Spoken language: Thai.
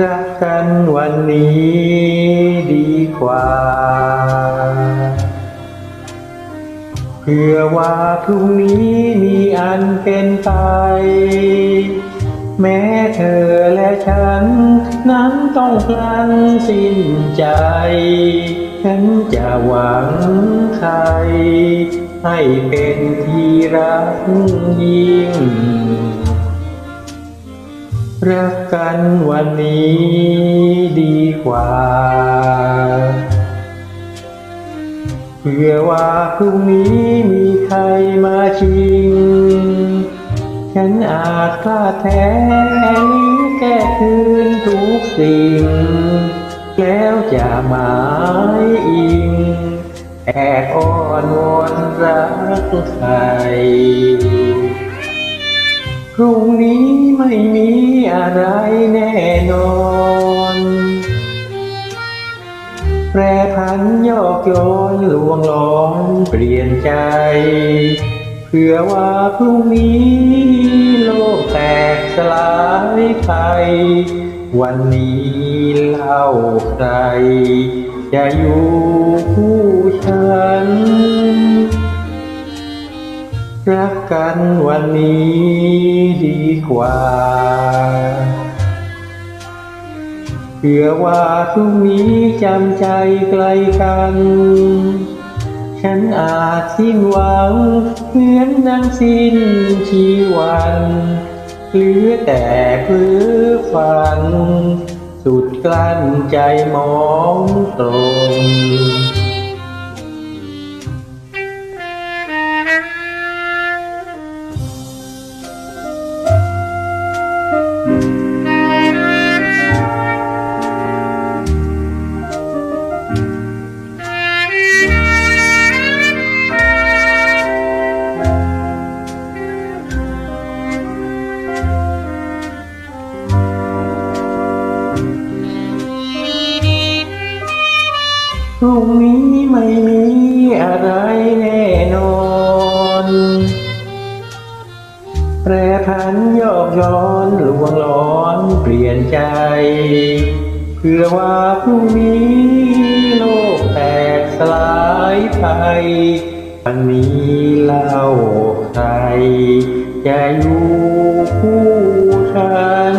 รักันวันนี้ดีกว่า เพื่อว่าพรุ่งนี้มีอันเป็นไป แม้เธอและฉัน นั้นต้องพลันสิ้นใจ ฉันจะหวังใคร ให้เป็นที่รักยิ่ง รักกันวันนี้ดีกว่า เพื่อว่าพรุ่งนี้มีใครมาชิง ฉันอาจพลาดแท้หรือแก้คืนทุกสิ่ง แล้วจะหมายอิง แอบอ้อนวอนรักใคร พรุ่งนี้ไม่มีอะไรแน่นอน แปรพันยอกโยนลวงหลอนเปลี่ยนใจเพื่อว่าพรุ่งนี้โลกแตกสลายไปวันนี้เล่าใครจะอยู่คู่ฉัน รักกันวันนี้ดีกว่าเพื่อว่าพรุ่งนี้จำใจไกลกัน ฉันอาจสิ้นหวังเหมือนนางสิ้นชีวันเหลือแต่เพื่อฝัน สุดกลั้นใจมองตรง พรุ่งนี้ไม่มีอะไรแน่นอน แปรพันยอกย้อนลวงหลอนเปลี่ยนใจ เพื่อว่าพรุ่งนี้โลกแตกสลายไปวันนี้เล่าใครจะอยู่คู่ฉัน